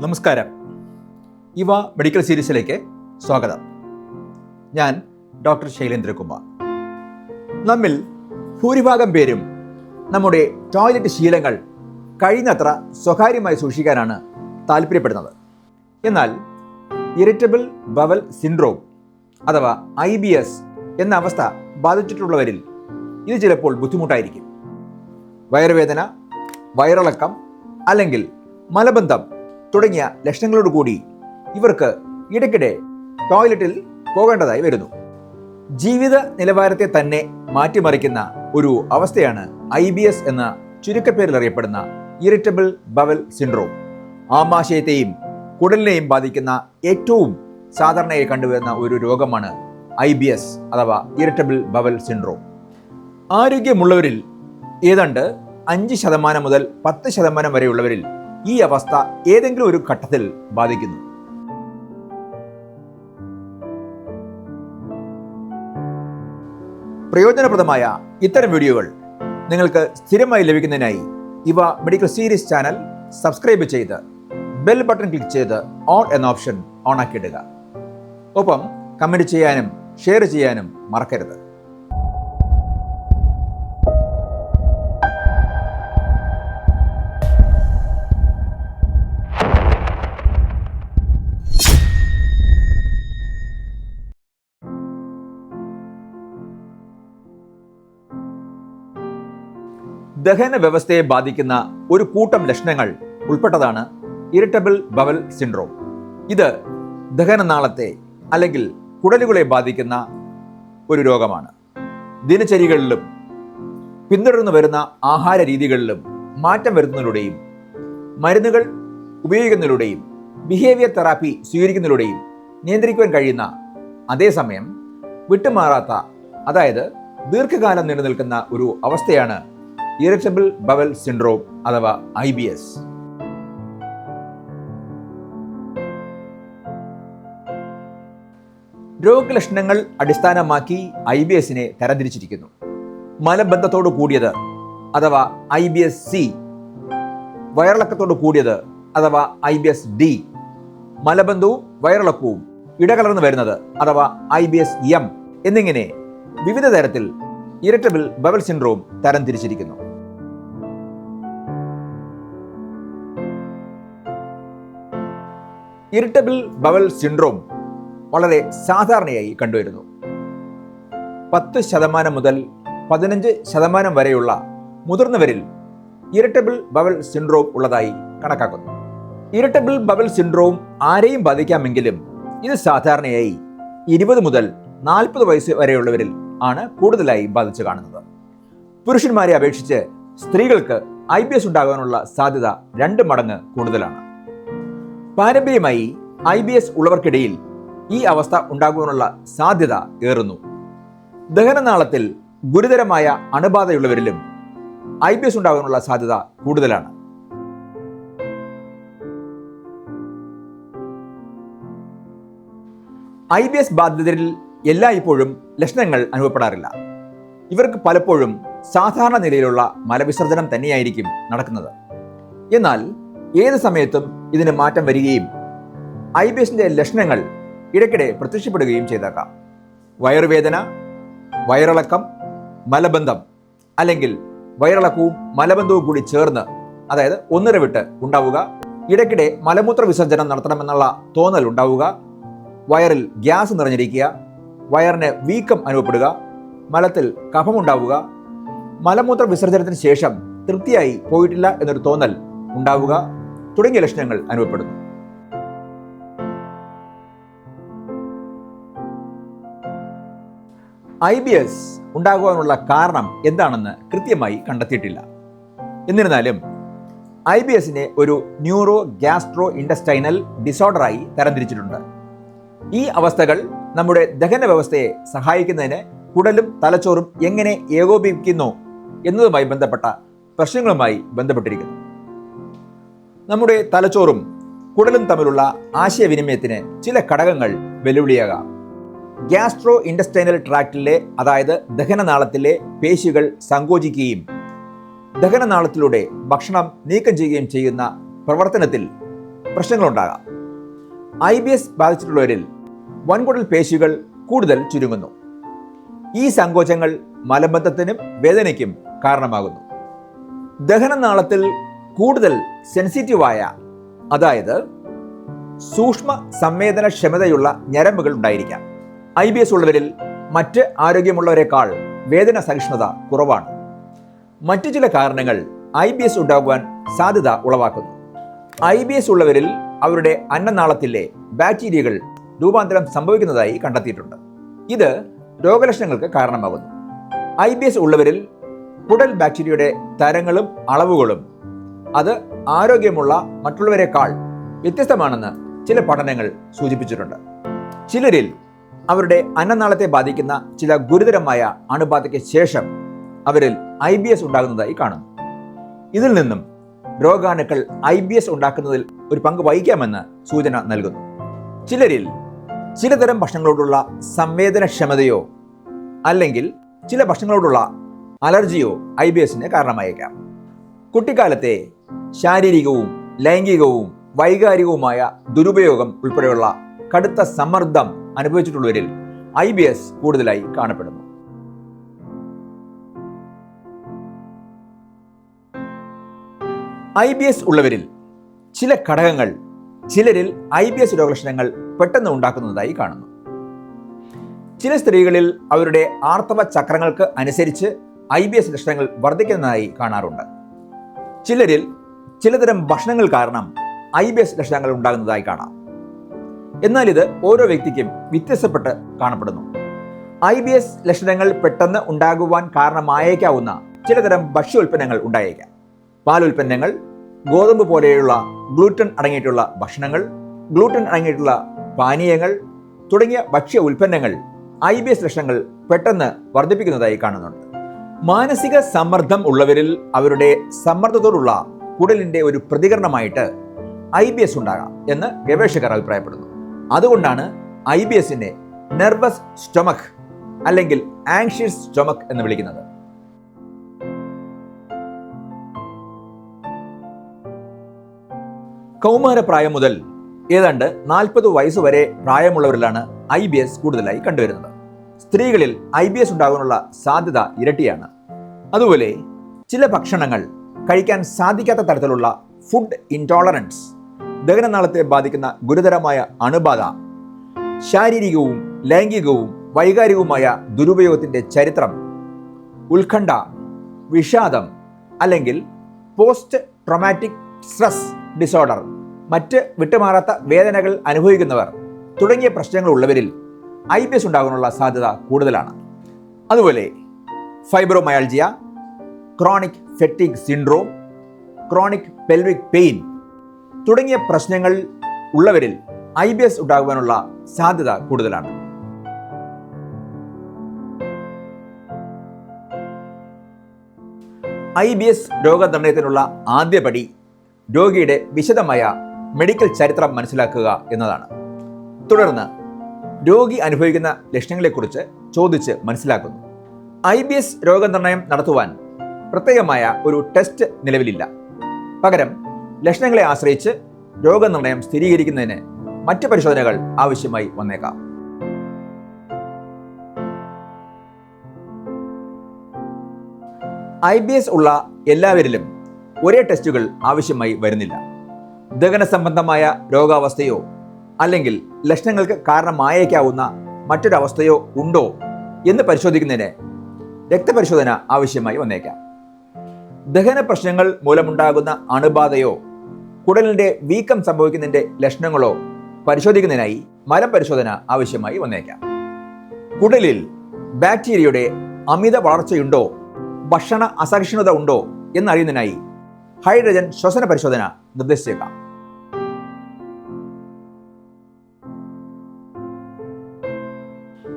നമസ്കാരം. ഇവ മെഡിക്കൽ സീരീസിലേക്ക് സ്വാഗതം. ഞാൻ ഡോക്ടർ ശൈലേന്ദ്രകുമാർ. നമ്മിൽ ഭൂരിഭാഗം പേരും നമ്മുടെ ടോയ്ലറ്റ് ശീലങ്ങൾ കഴിയുന്നത്ര സ്വകാര്യമായി സൂക്ഷിക്കാനാണ് താല്പര്യപ്പെടുന്നത്. എന്നാൽ ഇറിറ്റബിൾ ബവൽ സിൻഡ്രോം അഥവാ ഐ ബി എസ് എന്ന അവസ്ഥ ബാധിച്ചിട്ടുള്ളവരിൽ ഇത് ചിലപ്പോൾ ബുദ്ധിമുട്ടായിരിക്കും. വയറുവേദന വയറിളക്കം അല്ലെങ്കിൽ മലബന്ധം തുടങ്ങിയ ലക്ഷണങ്ങളോടുകൂടി ഇവർക്ക് ഇടയ്ക്കിടെ ടോയ്ലറ്റിൽ പോകേണ്ടതായി വരുന്നു. ജീവിത നിലവാരത്തെ തന്നെ മാറ്റിമറിക്കുന്ന ഒരു അവസ്ഥയാണ് ഐ ബി എസ് എന്ന ചുരുക്കപ്പേരിൽ അറിയപ്പെടുന്ന ഇറിറ്റബിൾ ബവൽ സിൻഡ്രോം. ആമാശയത്തെയും കുടലിനെയും ബാധിക്കുന്ന ഏറ്റവും സാധാരണയായി കണ്ടുവരുന്ന ഒരു രോഗമാണ് ഐ ബി എസ് അഥവാ ഇറിറ്റബിൾ ബവൽ സിൻഡ്രോം. ആരോഗ്യമുള്ളവരിൽ ഏതാണ്ട് അഞ്ച് ശതമാനം മുതൽ പത്ത് ശതമാനം വരെയുള്ളവരിൽ ഈ അവസ്ഥ ഏതെങ്കിലും ഒരു ഘട്ടത്തിൽ ബാധിക്കുന്നു. പ്രയോജനപ്രദമായ ഇത്തരം വീഡിയോകൾ നിങ്ങൾക്ക് സ്ഥിരമായി ലഭിക്കുന്നതിനായി ഇവ മെഡിക്കൽ സീരീസ് ചാനൽ സബ്സ്ക്രൈബ് ചെയ്ത് ബെൽ ബട്ടൺ ക്ലിക്ക് ചെയ്ത് ഓൺ എന്ന ഓപ്ഷൻ ഓൺ ആക്കിയിടുക ഒപ്പം കമന്റ് ചെയ്യാനും ഷെയർ ചെയ്യാനും മറക്കരുത്. ദഹന വ്യവസ്ഥയെ ബാധിക്കുന്ന ഒരു കൂട്ടം ലക്ഷണങ്ങൾ ഉൾപ്പെട്ടതാണ് ഇറിറ്റബിൾ ബവൽ സിൻഡ്രോം. ഇത് ദഹനനാളത്തെ അല്ലെങ്കിൽ കുടലുകളെ ബാധിക്കുന്ന ഒരു രോഗമാണ്. ദിനചര്യകളിലും പിന്തുടർന്നു വരുന്ന ആഹാര രീതികളിലും മാറ്റം വരുന്നതിലൂടെയും മരുന്നുകൾ ഉപയോഗിക്കുന്നതിലൂടെയും ബിഹേവിയർ തെറാപ്പി സ്വീകരിക്കുന്നതിലൂടെയും നിയന്ത്രിക്കുവാൻ കഴിയുന്ന അതേസമയം വിട്ടുമാറാത്ത അതായത് ദീർഘകാലം നിലനിൽക്കുന്ന ഒരു അവസ്ഥയാണ് ഇറിറ്റബിൾ ബവൽ സിൻഡ്രോം അഥവാ ഐ ബി എസ്. രോഗലക്ഷണങ്ങൾ അടിസ്ഥാനമാക്കി ഐ ബി എസിനെ തരംതിരിച്ചിരിക്കുന്നു. മലബന്ധത്തോട് കൂടിയത് അഥവാ ഐ ബി എസ് സി വയറിളക്കത്തോട് കൂടിയത് അഥവാ ഐ ബി എസ് ഡി മലബന്ധവും വയറിളക്കവും ഇടകലർന്നു വരുന്നത് അഥവാ ഐ ബി എസ് എം എന്നിങ്ങനെ വിവിധ തരത്തിൽ ഇരട്ടബിൾ ബവൽ സിൻഡ്രോം തരംതിരിച്ചിരിക്കുന്നു. ഇറിറ്റബിൾ ബവൽ സിൻഡ്രോം വളരെ സാധാരണയായി കണ്ടുവരുന്നു. പത്ത് ശതമാനം മുതൽ പതിനഞ്ച് ശതമാനം വരെയുള്ള മുതിർന്നവരിൽ ഇറിറ്റബിൾ ബവൽ സിൻഡ്രോം ഉള്ളതായി കണക്കാക്കുന്നു. ഇറിറ്റബിൾ ബവൽ സിൻഡ്രോം ആരെയും ബാധിക്കാമെങ്കിലും ഇത് സാധാരണയായി ഇരുപത് മുതൽ നാൽപ്പത് വയസ്സ് വരെയുള്ളവരിൽ ആണ് കൂടുതലായി ബാധിച്ചു കാണുന്നത്. പുരുഷന്മാരെ അപേക്ഷിച്ച് സ്ത്രീകൾക്ക് ഐ ബി എസ് ഉണ്ടാകാനുള്ള സാധ്യത രണ്ട് മടങ്ങ് കൂടുതലാണ്. പാരമ്പര്യമായി ഐ ബി എസ് ഉള്ളവർക്കിടയിൽ ഈ അവസ്ഥ ഉണ്ടാകുവാനുള്ള സാധ്യത ഏറുന്നു. ദഹനനാളത്തിൽ ഗുരുതരമായ അണുബാധയുള്ളവരിലും ഐ ബി എസ് ഉണ്ടാകാനുള്ള സാധ്യത കൂടുതലാണ്. ഐ ബി എസ് ബാധിതരിൽ എല്ലായ്പ്പോഴും ലക്ഷണങ്ങൾ അനുഭവപ്പെടാറില്ല. ഇവർക്ക് പലപ്പോഴും സാധാരണ നിലയിലുള്ള മലവിസർജനം തന്നെയായിരിക്കും നടക്കുന്നത്. എന്നാൽ ഏത് സമയത്തും ഇതിന് മാറ്റം വരികയും ഐ ബി എസിന്റെ ലക്ഷണങ്ങൾ ഇടയ്ക്കിടെ പ്രത്യക്ഷപ്പെടുകയും ചെയ്തേക്കാം. വയറുവേദന വയറിളക്കം മലബന്ധം അല്ലെങ്കിൽ വയറിളക്കവും മലബന്ധവും കൂടി ചേർന്ന് അതായത് ഒന്നര വിട്ട് ഉണ്ടാവുക ഇടയ്ക്കിടെ മലമൂത്ര വിസർജനം നടത്തണമെന്നുള്ള തോന്നൽ ഉണ്ടാവുക വയറിൽ ഗ്യാസ് നിറഞ്ഞിരിക്കുക വയറിന് വീക്കം അനുഭവപ്പെടുക മലത്തിൽ കഫമുണ്ടാവുക മലമൂത്ര വിസർജനത്തിന് ശേഷം തൃപ്തിയായി പോയിട്ടില്ല എന്നൊരു തോന്നൽ ഉണ്ടാവുക തുടങ്ങിയ ലക്ഷണങ്ങൾ അനുഭവപ്പെടുന്നു. ഐ ബി എസ് ഉണ്ടാകുവാനുള്ള കാരണം എന്താണെന്ന് കൃത്യമായി കണ്ടെത്തിയിട്ടില്ല. എന്നിരുന്നാലും ഐ ബി എസിനെ ഒരു ന്യൂറോ ഗ്യാസ്ട്രോ ഇൻഡസ്റ്റൈനൽ ഡിസോർഡറായി തരംതിരിച്ചിട്ടുണ്ട്. ഈ അവസ്ഥകൾ നമ്മുടെ ദഹന വ്യവസ്ഥയെ സഹായിക്കുന്നതിന് കുടലും തലച്ചോറും എങ്ങനെ ഏകോപിപ്പിക്കുന്നു എന്നതുമായി ബന്ധപ്പെട്ട പ്രശ്നങ്ങളുമായി ബന്ധപ്പെട്ടിരിക്കുന്നു. നമ്മുടെ തലച്ചോറും കുടലും തമ്മിലുള്ള ആശയവിനിമയത്തിന് ചില ഘടകങ്ങൾ വെല്ലുവിളിയാകാം. ഗ്യാസ്ട്രോ ഇൻഡസ്റ്റൈനൽ ട്രാക്റ്റിലെ അതായത് ദഹനനാളത്തിലെ പേശികൾ സങ്കോചിക്കുകയും ദഹനനാളത്തിലൂടെ ഭക്ഷണം നീക്കം ചെയ്യുകയും ചെയ്യുന്ന പ്രവർത്തനത്തിൽ പ്രശ്നങ്ങളുണ്ടാകാം. ഐ ബി എസ് ബാധിച്ചിട്ടുള്ളവരിൽ വൻകുടൽ പേശികൾ കൂടുതൽ ചുരുങ്ങുന്നു. ഈ സങ്കോചങ്ങൾ മലബന്ധത്തിനും വേദനയ്ക്കും കാരണമാകുന്നു. ദഹനനാളത്തിൽ കൂടുതൽ സെൻസിറ്റീവായ അതായത് സൂക്ഷ്മ സംവേദനക്ഷമതയുള്ള ഞരമ്പുകൾ ഉണ്ടായിരിക്കാം. ഐ ബി എസ് ഉള്ളവരിൽ മറ്റ് ആരോഗ്യമുള്ളവരെക്കാൾ വേദന സഹിഷ്ണുത കുറവാണ്. മറ്റു ചില കാരണങ്ങൾ ഐ ബി എസ് ഉണ്ടാകുവാൻ സാധ്യത ഉളവാക്കുന്നു. ഐ ബി എസ് ഉള്ളവരിൽ അവരുടെ അന്നനാളത്തിലെ ബാക്ടീരിയകൾ രൂപാന്തരം സംഭവിക്കുന്നതായി കണ്ടെത്തിയിട്ടുണ്ട്. ഇത് രോഗലക്ഷണങ്ങൾക്ക് കാരണമാകുന്നു. ഐ ബി എസ് ഉള്ളവരിൽ കുടൽ ബാക്ടീരിയയുടെ തരങ്ങളും അളവുകളും അത് ആരോഗ്യമുള്ള മറ്റുള്ളവരെക്കാൾ വ്യത്യസ്തമാണെന്ന് ചില പഠനങ്ങൾ സൂചിപ്പിച്ചിട്ടുണ്ട്. ചിലരിൽ അവരുടെ അന്നനാളത്തെ ബാധിക്കുന്ന ചില ഗുരുതരമായ അണുബാധയ്ക്ക് ശേഷം അവരിൽ ഐ ബി എസ് ഉണ്ടാകുന്നതായി കാണുന്നു. ഇതിൽ നിന്നും രോഗാണുക്കൾ ഐ ബി എസ് ഉണ്ടാക്കുന്നതിൽ ഒരു പങ്ക് വഹിക്കാമെന്ന് സൂചന നൽകുന്നു. ചിലരിൽ ചിലതരം ഭക്ഷണങ്ങളോടുള്ള സംവേദനക്ഷമതയോ അല്ലെങ്കിൽ ചില ഭക്ഷണങ്ങളോടുള്ള അലർജിയോ ഐ ബി എസിന് കാരണമായേക്കാം. കുട്ടിക്കാലത്തെ ശാരീരികവും ലൈംഗികവും വൈകാരികവുമായ ദുരുപയോഗം ഉൾപ്പെടെയുള്ള കടുത്ത സമ്മർദ്ദം അനുഭവിച്ചിട്ടുള്ളവരിൽ ഐ ബി എസ് കൂടുതലായി കാണപ്പെടുന്നു. ഐ ബി എസ് ഉള്ളവരിൽ ചില ഘടകങ്ങൾ ചിലരിൽ ഐ ബി എസ് രോഗലക്ഷണങ്ങൾ പെട്ടെന്ന് ഉണ്ടാക്കുന്നതായി കാണുന്നു. ചില സ്ത്രീകളിൽ അവരുടെ ആർത്തവ ചക്രങ്ങൾക്ക് അനുസരിച്ച് ഐ ബി എസ് ലക്ഷണങ്ങൾ വർദ്ധിക്കുന്നതായി കാണാറുണ്ട്. ചിലരിൽ ചിലതരം ഭക്ഷണങ്ങൾ കാരണം ഐ ബി എസ് ലക്ഷണങ്ങൾ ഉണ്ടാകുന്നതായി കാണാം. എന്നാൽ ഇത് ഓരോ വ്യക്തിക്കും വ്യത്യസ്തപ്പെട്ട് കാണപ്പെടുന്നു. ഐ ബി എസ് ലക്ഷണങ്ങൾ പെട്ടെന്ന് ഉണ്ടാകുവാൻ കാരണമായേക്കാവുന്ന ചിലതരം ഭക്ഷ്യോൽപ്പന്നങ്ങൾ ഉണ്ടായേക്കാം. പാലുൽപ്പന്നങ്ങൾ ഗോതമ്പ് പോലെയുള്ള ഗ്ലൂട്ടൻ അടങ്ങിയിട്ടുള്ള ഭക്ഷണങ്ങൾ ഗ്ലൂട്ടൻ അടങ്ങിയിട്ടുള്ള പാനീയങ്ങൾ തുടങ്ങിയ ഭക്ഷ്യ ഉൽപ്പന്നങ്ങൾ ഐ ബി എസ് ലക്ഷണങ്ങൾ പെട്ടെന്ന് വർദ്ധിപ്പിക്കുന്നതായി കാണുന്നുണ്ട്. മാനസിക സമ്മർദ്ദം ഉള്ളവരിൽ അവരുടെ സമ്മർദ്ദത്തോടുള്ള കുടലിന്റെ ഒരു പ്രതികരണമായിട്ട് ഐ ബി എസ് ഉണ്ടാകാം എന്ന് ഗവേഷകർ അഭിപ്രായപ്പെടുന്നു. അതുകൊണ്ടാണ് ഐ ബി എസിനെ നെർവസ് സ്റ്റൊമക് അല്ലെങ്കിൽ ആങ്ഷ്യസ് സ്റ്റൊമക് എന്ന് വിളിക്കുന്നത്. കൗമാരപ്രായം മുതൽ ഏതാണ്ട് നാൽപ്പത് വയസ്സ് വരെ പ്രായമുള്ളവരിലാണ് ഐ ബി എസ് കൂടുതലായി കണ്ടുവരുന്നത്. സ്ത്രീകളിൽ ഐ ബി എസ് ഉണ്ടാകാനുള്ള സാധ്യത ഇരട്ടിയാണ്. അതുപോലെ ചില ഭക്ഷണങ്ങൾ കഴിക്കാൻ സാധിക്കാത്ത തരത്തിലുള്ള ഫുഡ് ഇൻടോളറൻസ് ദഹനനാളത്തെ ബാധിക്കുന്ന ഗുരുതരമായ അണുബാധ ശാരീരികവും ലൈംഗികവും വൈകാരികവുമായ ദുരുപയോഗത്തിന്റെ ചരിത്രം ഉത്കണ്ഠ വിഷാദം അല്ലെങ്കിൽ പോസ്റ്റ് ട്രൊമാറ്റിക് സ്ട്രെസ് ഡിസോർഡർ മറ്റ് വിട്ടുമാറാത്ത വേദനകൾ അനുഭവിക്കുന്നവർ തുടങ്ങിയ പ്രശ്നങ്ങൾ ഉള്ളവരിൽ ഐ ബി എസ് ഉണ്ടാകാനുള്ള സാധ്യത കൂടുതലാണ്. അതുപോലെ fibromyalgia chronic fatigue syndrome chronic pelvic pain തുടങ്ങിയ പ്രശ്നങ്ങൾ ഉള്ളവരിൽ ഐ ബി എസ് ഉണ്ടാകുവാനുള്ള സാധ്യത കൂടുതലാണ്. ഐ ബി എസ് രോഗനിർണയത്തിനുള്ള ആദ്യപടി രോഗിയുടെ വിശദമായ മെഡിക്കൽ ചരിത്രം മനസ്സിലാക്കുക എന്നതാണ്. തുടർന്ന് രോഗി അനുഭവിക്കുന്ന ലക്ഷണങ്ങളെക്കുറിച്ച് ചോദിച്ച് മനസ്സിലാക്കുന്നു. ഐ ബി എസ് രോഗനിർണയം നടത്തുവാൻ പ്രത്യേകമായ ഒരു ടെസ്റ്റ് നിലവിലില്ല. പകരം ലക്ഷണങ്ങളെ ആശ്രയിച്ച് രോഗനിർണയം സ്ഥിരീകരിക്കുന്നതിന് മറ്റ് പരിശോധനകൾ ആവശ്യമായി വന്നേക്കാം. ഐ ബി എസ് ഉള്ള എല്ലാവരിലും ഒരേ ടെസ്റ്റുകൾ ആവശ്യമായി വരുന്നില്ല. ദഹന സംബന്ധമായ രോഗാവസ്ഥയോ അല്ലെങ്കിൽ ലക്ഷണങ്ങൾക്ക് കാരണമായേക്കാവുന്ന മറ്റൊരവസ്ഥയോ ഉണ്ടോ എന്ന് പരിശോധിക്കുന്നതിന് രക്തപരിശോധന ആവശ്യമായി വന്നേക്കാം. ദഹന പ്രശ്നങ്ങൾ മൂലമുണ്ടാകുന്ന അണുബാധയോ കുടലിന്റെ വീക്കം സംഭവിക്കുന്നതിന്റെ ലക്ഷണങ്ങളോ പരിശോധിക്കുന്നതിനായി മരം പരിശോധന ആവശ്യമായി വന്നേക്കാം. കുടലിൽ ബാക്ടീരിയയുടെ അമിത വളർച്ചയുണ്ടോ ഭക്ഷണ അസഹിഷ്ണുത ഉണ്ടോ എന്നറിയുന്നതിനായി ഹൈഡ്രജൻ ശ്വസന പരിശോധന നിർദ്ദേശിച്ചേക്കാം.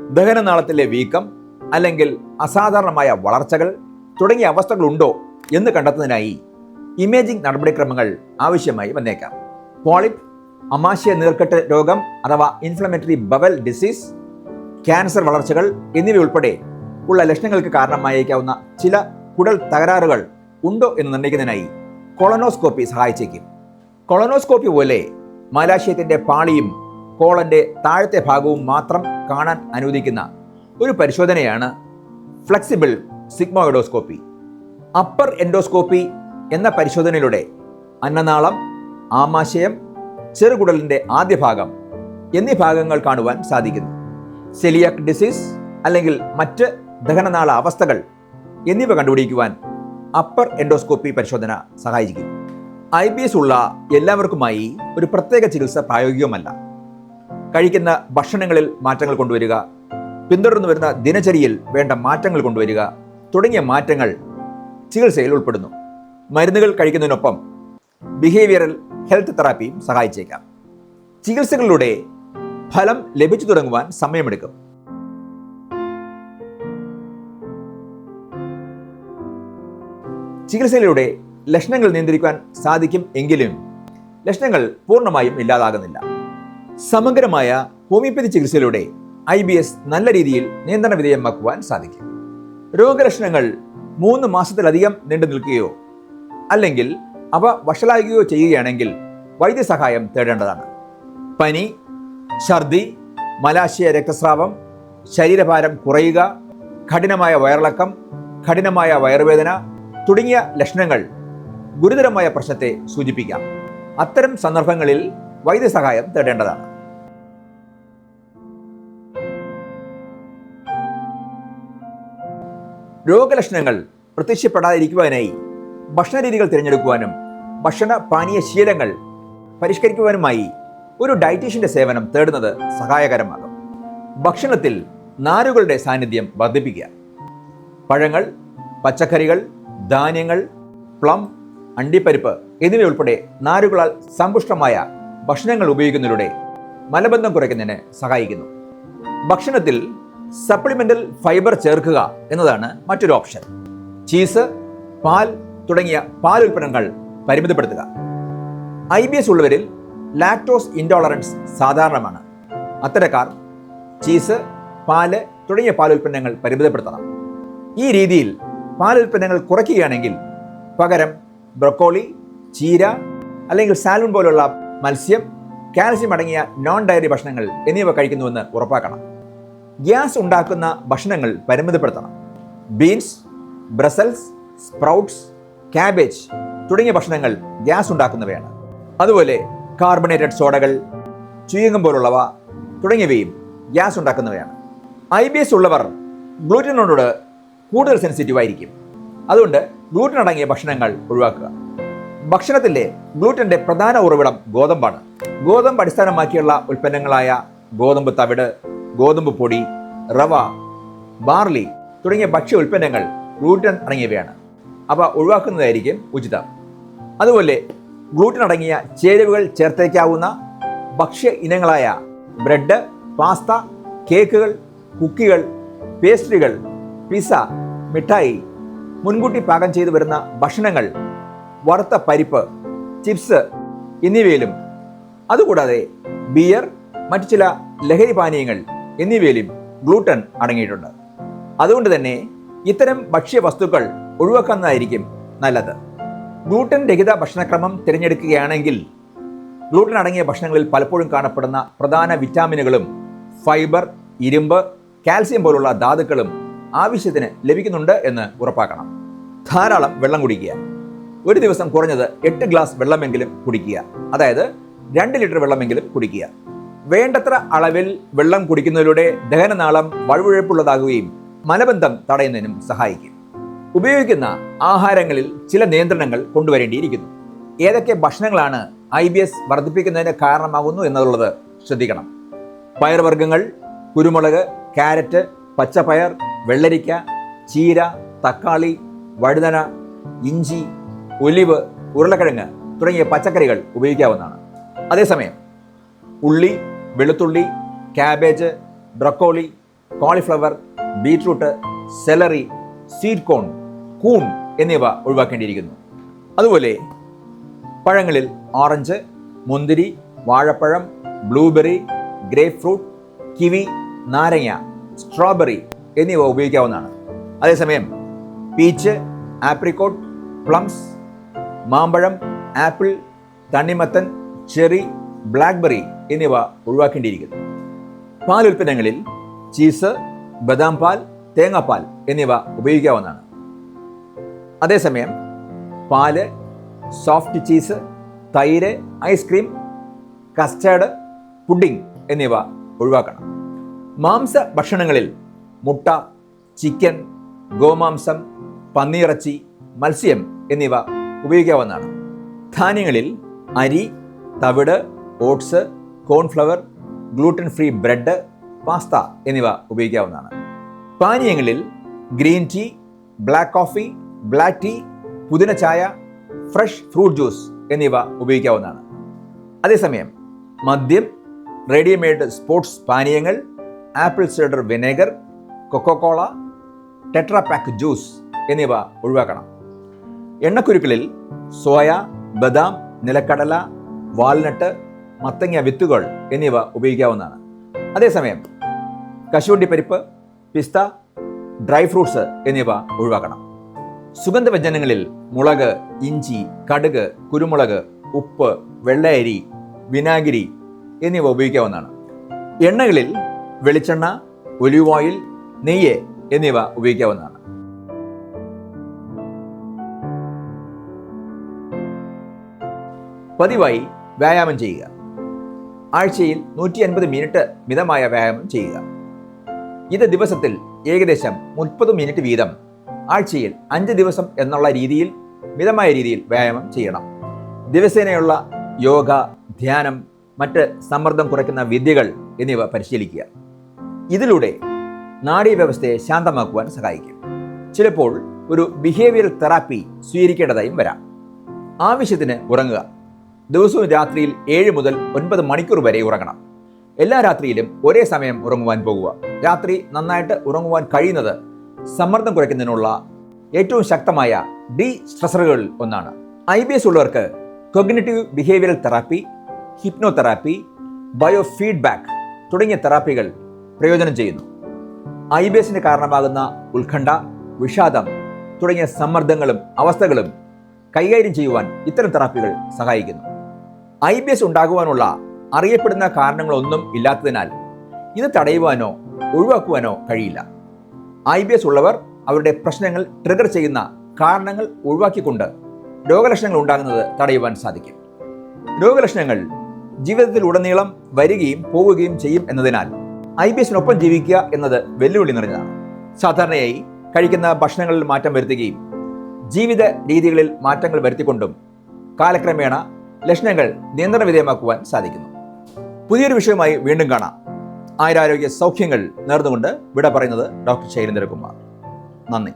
ദഹനനാളത്തിലെ വീക്കം അല്ലെങ്കിൽ അസാധാരണമായ വളർച്ചകൾ തുടങ്ങിയ അവസ്ഥകളുണ്ടോ എന്ന് കണ്ടെത്തുന്നതിനായി ഇമേജിംഗ് നടപടിക്രമങ്ങൾ ആവശ്യമായി വന്നേക്കാം. പോളിപ്പ് അമാശയ നീർക്കെട്ട് രോഗം അഥവാ ഇൻഫ്ലമേറ്ററി ബവൽ ഡിസീസ് ക്യാൻസർ വളർച്ചകൾ എന്നിവയുൾപ്പെടെ ഉള്ള ലക്ഷണങ്ങൾക്ക് കാരണമായേക്കാവുന്ന ചില കുടൽ തകരാറുകൾ ഉണ്ടോ എന്ന് നിർണയിക്കുന്നതിനായി കൊളനോസ്കോപ്പി സഹായിച്ചേക്കും. കൊളനോസ്കോപ്പി പോലെ മലാശയത്തിന്റെ പാളിയും കോളന്റെ താഴത്തെ ഭാഗവും മാത്രം കാണാൻ അനുവദിക്കുന്ന ഒരു പരിശോധനയാണ് ഫ്ലെക്സിബിൾ സിഗ്മോയിഡോസ്കോപ്പി അപ്പർ എൻഡോസ്കോപ്പി എന്ന പരിശോധനയിലൂടെ അന്നനാളം ആമാശയം ചെറുകുടലിന്റെ ആദ്യ ഭാഗം എന്നീ ഭാഗങ്ങൾ കാണുവാൻ സാധിക്കുന്നു. സെലിയക് ഡിസീസ് അല്ലെങ്കിൽ മറ്റ് ദഹനനാള അവസ്ഥകൾ എന്നിവ കണ്ടുപിടിക്കുവാൻ അപ്പർ എൻഡോസ്കോപ്പി പരിശോധന സഹായിക്കും. ഐ ബി എസ് ഉള്ള എല്ലാവർക്കുമായി ഒരു പ്രത്യേക ചികിത്സ പ്രായോഗികമല്ല കഴിക്കുന്ന ഭക്ഷണങ്ങളിൽ മാറ്റങ്ങൾ കൊണ്ടുവരിക. പിന്തുടർന്നു വരുന്ന ദിനചര്യയിൽ വേണ്ട മാറ്റങ്ങൾ കൊണ്ടുവരിക. തുടങ്ങിയ മാറ്റങ്ങൾ ചികിത്സയിൽ ഉൾപ്പെടുന്നു. മരുന്നുകൾ കഴിക്കുന്നതിനൊപ്പം ബിഹേവിയറൽ ഹെൽത്ത് തെറാപ്പിയും സഹായിച്ചേക്കാം. ചികിത്സകളിലൂടെ ഫലം ലഭിച്ചു തുടങ്ങുവാൻ സമയമെടുക്കും. ചികിത്സയിലൂടെ ലക്ഷണങ്ങൾ നിയന്ത്രിക്കാൻ സാധിക്കും എങ്കിലും ലക്ഷണങ്ങൾ പൂർണമായും ഇല്ലാതാകുന്നില്ല. സമഗ്രമായ ഹോമിയോപ്പതി ചികിത്സയിലൂടെ ഐ ബി എസ് നല്ല രീതിയിൽ നിയന്ത്രണ വിധേയമാക്കുവാൻ സാധിക്കും. രോഗലക്ഷണങ്ങൾ മൂന്ന് മാസത്തിലധികം നീണ്ടു നിൽക്കുകയോ അല്ലെങ്കിൽ അവ വഷളാകുകയോ ചെയ്യുകയാണെങ്കിൽ വൈദ്യസഹായം തേടേണ്ടതാണ്. പനി ഛർദി മലാശയ രക്തസ്രാവം ശരീരഭാരം കുറയുക കഠിനമായ വയറിളക്കം കഠിനമായ വയറുവേദന തുടങ്ങിയ ലക്ഷണങ്ങൾ ഗുരുതരമായ പ്രശ്നത്തെ സൂചിപ്പിക്കാം. അത്തരം സന്ദർഭങ്ങളിൽ വൈദ്യസഹായം തേടേണ്ടതാണ്. രോഗലക്ഷണങ്ങൾ പ്രത്യക്ഷപ്പെടാതിരിക്കുവാനായി ഭക്ഷണ രീതികൾ തിരഞ്ഞെടുക്കുവാനും ഭക്ഷണ പാനീയ ശീലങ്ങൾ പരിഷ്കരിക്കുവാനുമായി ഒരു ഡയറ്റീഷ്യന്റെ സേവനം തേടുന്നത് സഹായകരമാകും. ഭക്ഷണത്തിൽ നാരുകളുടെ സാന്നിധ്യം വർദ്ധിപ്പിക്കുക. പഴങ്ങൾ പച്ചക്കറികൾ ധാന്യങ്ങൾ പ്ലം അണ്ടിപ്പരിപ്പ് എന്നിവയുൾപ്പെടെ നാരുകളാൽ സമ്പുഷ്ടമായ ഭക്ഷണങ്ങൾ ഉപയോഗിക്കുന്നതിലൂടെ മലബന്ധം കുറയ്ക്കുന്നതിന് സഹായിക്കുന്നു. ഭക്ഷണത്തിൽ സപ്ലിമെന്റൽ ഫൈബർ ചേർക്കുക എന്നതാണ് മറ്റൊരു ഓപ്ഷൻ ചീസ് പാൽ തുടങ്ങിയ പാൽ ഉൽപ്പന്നങ്ങൾ പരിമിതപ്പെടുത്തുക. ഐ ബി എസ് ഉള്ളവരിൽ ലാക്ടോസ് ഇൻടോളറൻസ് സാധാരണമാണ്. അത്തരക്കാർ ചീസ് പാൽ തുടങ്ങിയ പാലുൽപ്പന്നങ്ങൾ പരിമിതപ്പെടുത്തണം. ഈ രീതിയിൽ പാലുൽപ്പന്നങ്ങൾ കുറയ്ക്കുകയാണെങ്കിൽ പകരം ബ്രൊക്കോളി ചീര അല്ലെങ്കിൽ സാൽമൺ പോലുള്ള മത്സ്യം കാൽസ്യം അടങ്ങിയ നോൺ ഡയറി ഭക്ഷണങ്ങൾ എന്നിവ കഴിക്കുന്നുവെന്ന് ഉറപ്പാക്കണം. ഗ്യാസ് ഉണ്ടാക്കുന്ന ഭക്ഷണങ്ങൾ പരിമിതപ്പെടുത്തണം. ബീൻസ് ബ്രസൽസ് സ്പ്രൗട്ട്സ് ക്യാബേജ് തുടങ്ങിയ ഭക്ഷണങ്ങൾ ഗ്യാസ് ഉണ്ടാക്കുന്നവയാണ്. അതുപോലെ കാർബണേറ്റഡ് സോഡകൾ ചുയങ്കം പോലുള്ളവ തുടങ്ങിയവയും ഗ്യാസ് ഉണ്ടാക്കുന്നവയാണ്. ഐ ബി എസ് ഉള്ളവർ ഗ്ലൂറ്റനോട് കൂടുതൽ സെൻസിറ്റീവ് ആയിരിക്കും. അതുകൊണ്ട് ഗ്ലൂറ്റൻ അടങ്ങിയ ഭക്ഷണങ്ങൾ ഒഴിവാക്കുക. ഭക്ഷണത്തിലെ ഗ്ലൂട്ടന്റെ പ്രധാന ഉറവിടം ഗോതമ്പാണ്. ഗോതമ്പ് അടിസ്ഥാനമാക്കിയുള്ള ഉൽപ്പന്നങ്ങളായ ഗോതമ്പ് തവിട് ഗോതമ്പ് പൊടി റവ ബാർലി തുടങ്ങിയ ഭക്ഷ്യ ഉൽപ്പന്നങ്ങൾ ഗ്ലൂട്ടൻ അടങ്ങിയവയാണ്. അവ ഒഴിവാക്കുന്നതായിരിക്കും ഉചിതം. അതുപോലെ ഗ്ലൂട്ടൻ അടങ്ങിയ ചേരുവകൾ ചേർത്തേക്കാവുന്ന ഭക്ഷ്യ ഇനങ്ങളായ ബ്രെഡ് പാസ്ത കേക്കുകൾ കുക്കികൾ പേസ്ട്രികൾ പിസ മിഠായി മുൻകൂട്ടി പാകം ചെയ്തു വരുന്ന ഭക്ഷണങ്ങൾ വറുത്ത പരിപ്പ് ചിപ്സ് എന്നിവയിലും. അതുകൂടാതെ ബിയർ മറ്റു ചില ലഹരി പാനീയങ്ങൾ എന്നിവയിലും ഗ്ലൂട്ടൺ അടങ്ങിയിട്ടുണ്ട്. അതുകൊണ്ട് തന്നെ ഇത്തരം ഭക്ഷ്യവസ്തുക്കൾ ഒഴിവാക്കുന്നതായിരിക്കും നല്ലത്. ഗ്ലൂട്ടൻ രഹിത ഭക്ഷണക്രമം തിരഞ്ഞെടുക്കുകയാണെങ്കിൽ ഗ്ലൂട്ടൻ അടങ്ങിയ ഭക്ഷണങ്ങളിൽ പലപ്പോഴും കാണപ്പെടുന്ന പ്രധാന വിറ്റാമിനുകളും ഫൈബർ ഇരുമ്പ് കാൽസ്യം പോലുള്ള ധാതുക്കളും ആവശ്യത്തിന് ലഭിക്കുന്നുണ്ട് എന്ന് ഉറപ്പാക്കണം. ധാരാളം വെള്ളം കുടിക്കുക. ഒരു ദിവസം കുറഞ്ഞത് എട്ട് ഗ്ലാസ് വെള്ളമെങ്കിലും കുടിക്കുക. അതായത് രണ്ട് ലിറ്റർ വെള്ളമെങ്കിലും കുടിക്കുക. വേണ്ടത്ര അളവിൽ വെള്ളം കുടിക്കുന്നതിലൂടെ ദഹനനാളം വഴുവഴുപ്പുള്ളതാകുകയും മലബന്ധം തടയുന്നതിനും സഹായിക്കും. ഉപയോഗിക്കുന്ന ആഹാരങ്ങളിൽ ചില നിയന്ത്രണങ്ങൾ കൊണ്ടുവരേണ്ടിയിരിക്കുന്നു. ഏതൊക്കെ ഭക്ഷണങ്ങളാണ് ഐ ബി എസ് വർദ്ധിപ്പിക്കുന്നതിന് കാരണമാകുന്നു എന്നുള്ളത് ശ്രദ്ധിക്കണം. പയർവർഗങ്ങൾ കുരുമുളക് ക്യാരറ്റ് പച്ചപ്പയർ വെള്ളരിക്ക ചീര തക്കാളി വഴുതന ഇഞ്ചി ഒലിവ് ഉരുളക്കിഴങ്ങ് തുടങ്ങിയ പച്ചക്കറികൾ ഉപയോഗിക്കാവുന്നതാണ്. അതേസമയം ഉള്ളി വെളുത്തുള്ളി cabbage broccoli cauliflower beetroot celery seed corn കൂൺ എന്നിവ ഒഴിവാക്കേണ്ടിയിരിക്കുന്നു. അതുപോലെ പഴങ്ങളിൽ ഓറഞ്ച് മുന്തിരി വാഴപ്പഴം ബ്ലൂബെറി ഗ്രേപ്പ് ഫ്രൂട്ട് കിവി നാരങ്ങ സ്ട്രോബെറി എന്നിവ ഉപയോഗിക്കാവുന്നതാണ്. അതേസമയം പീച്ച് ആപ്രിക്കോട്ട് പ്ലംസ് മാമ്പഴം ആപ്പിൾ തണ്ണിമത്തൻ ചെറി ബ്ലാക്ക്ബെറി എന്നിവ ഒഴിവാക്കേണ്ടിയിരിക്കുന്നു. പാൽ ഉൽപ്പന്നങ്ങളിൽ ചീസ് ബദാം പാൽ തേങ്ങാപ്പാൽ എന്നിവ ഉപയോഗിക്കാവുന്നതാണ്. അതേസമയം പാൽ സോഫ്റ്റ് ചീസ് തൈര് ഐസ്ക്രീം കസ്റ്റാർഡ് പുഡിംഗ് എന്നിവ ഒഴിവാക്കണം. മാംസ ഭക്ഷണങ്ങളിൽ മുട്ട ചിക്കൻ ഗോമാംസം പന്നിയിറച്ചി മത്സ്യം എന്നിവ ഉപയോഗിക്കാവുന്നതാണ്. ധാന്യങ്ങളിൽ അരി തവിട് oats cornflour gluten free bread pasta എന്നിവ ഉപയോഗിക്കാവുന്നതാണ്. പാനീയങ്ങളിൽ green tea black coffee black tea പുതിന ചായ ഫ്രഷ് ഫ്രൂട്ട് ജ്യൂസ് എന്നിവ ഉപയോഗിക്കാവുന്നതാണ്. അതേസമയം മദ്യം റെഡിമെയ്ഡ് സ്പോർട്സ് പാനീയങ്ങൾ apple cider vinegar Coca Cola Tetra Pak juice എന്നിവ ഒഴിവാക്കണം. എണ്ണക്കുരുക്കളിൽ സോയ ബദാം നിലക്കടല വാൽനട്ട് മത്തങ്ങ വിത്തുകൾ എന്നിവ ഉപയോഗിക്കാവുന്നതാണ്. അതേസമയം കശുവണ്ടി പരിപ്പ് പിസ്ത ഡ്രൈ ഫ്രൂട്ട്സ് എന്നിവ ഒഴിവാക്കണം. സുഗന്ധവ്യഞ്ജനങ്ങളിൽ മുളക് ഇഞ്ചി കടുക് കുരുമുളക് ഉപ്പ് വെള്ളയരി വിനാഗിരി എന്നിവ ഉപയോഗിക്കാവുന്നതാണ്. എണ്ണകളിൽ വെളിച്ചെണ്ണ ഒലിവ് ഓയിൽ നെയ്യ് എന്നിവ ഉപയോഗിക്കാവുന്നതാണ്. പതിവായി വ്യായാമം ചെയ്യുക. ആഴ്ചയിൽ നൂറ്റി അൻപത് മിനിറ്റ് മിതമായ വ്യായാമം ചെയ്യുക. ഇത് ദിവസത്തിൽ ഏകദേശം മുപ്പത് മിനിറ്റ് വീതം ആഴ്ചയിൽ അഞ്ച് ദിവസം എന്നുള്ള രീതിയിൽ മിതമായ രീതിയിൽ വ്യായാമം ചെയ്യണം. ദിവസേനയുള്ള യോഗ ധ്യാനം മറ്റ് സമ്മർദ്ദം കുറയ്ക്കുന്ന വിദ്യകൾ എന്നിവ പരിശീലിക്കുക. ഇതിലൂടെ നാഡീവ്യവസ്ഥയെ ശാന്തമാക്കുവാൻ സഹായിക്കും. ചിലപ്പോൾ ഒരു ബിഹേവിയറൽ തെറാപ്പി സ്വീകരിക്കേണ്ടതായും വരാം. ആവശ്യത്തിന് ഉറങ്ങുക. ദിവസവും രാത്രിയിൽ ഏഴ് മുതൽ ഒൻപത് മണിക്കൂർ വരെ ഉറങ്ങണം. എല്ലാ രാത്രിയിലും ഒരേ സമയം ഉറങ്ങുവാൻ പോകുക. രാത്രി നന്നായിട്ട് ഉറങ്ങുവാൻ കഴിയുന്നത് സമ്മർദ്ദം കുറയ്ക്കുന്നതിനുള്ള ഏറ്റവും ശക്തമായ ഡി സ്ട്രെസറുകളിൽ ഒന്നാണ്. ഐ ബി എസ് ഉള്ളവർക്ക് cognitive behavioural therapy hypnotherapy biofeedback തുടങ്ങിയ തെറാപ്പികൾ പ്രയോജനം ചെയ്യുന്നു. ഐ ബി എസിന് കാരണമാകുന്ന ഉത്കണ്ഠ വിഷാദം തുടങ്ങിയ സമ്മർദ്ദങ്ങളും അവസ്ഥകളും കൈകാര്യം ചെയ്യുവാൻ ഇത്തരം തെറാപ്പികൾ സഹായിക്കുന്നു. ഐ ബി എസ് ഉണ്ടാകുവാനുള്ള അറിയപ്പെടുന്ന കാരണങ്ങളൊന്നും ഇല്ലാത്തതിനാൽ ഇത് തടയുവാനോ ഒഴിവാക്കുവാനോ കഴിയില്ല. ഐ ബി എസ് ഉള്ളവർ അവരുടെ പ്രശ്നങ്ങൾ ട്രിഗർ ചെയ്യുന്ന കാരണങ്ങൾ ഒഴിവാക്കിക്കൊണ്ട് രോഗലക്ഷണങ്ങൾ ഉണ്ടാകുന്നത് തടയുവാൻ സാധിക്കും. രോഗലക്ഷണങ്ങൾ ജീവിതത്തിൽ ഉടനീളം വരികയും പോവുകയും ചെയ്യും എന്നതിനാൽ ഐ ബി എസിനൊപ്പം ജീവിക്കുക എന്നത് വെല്ലുവിളി നിറഞ്ഞതാണ്. സാധാരണയായി കഴിക്കുന്ന ഭക്ഷണങ്ങളിൽ മാറ്റം വരുത്തുകയും ജീവിത രീതികളിൽ മാറ്റങ്ങൾ വരുത്തിക്കൊണ്ടും കാലക്രമേണ ലക്ഷണങ്ങൾ നിയന്ത്രണ വിധേയമാക്കുവാൻ സാധിക്കുന്നു. പുതിയൊരു വിഷയമായി വീണ്ടും കാണാം. ആയുരാരോഗ്യ സൗഖ്യങ്ങൾ നേർന്നുകൊണ്ട് വിട പറയുന്നത് ഡോക്ടർ ശൈലേന്ദ്രകുമാർ. നന്ദി.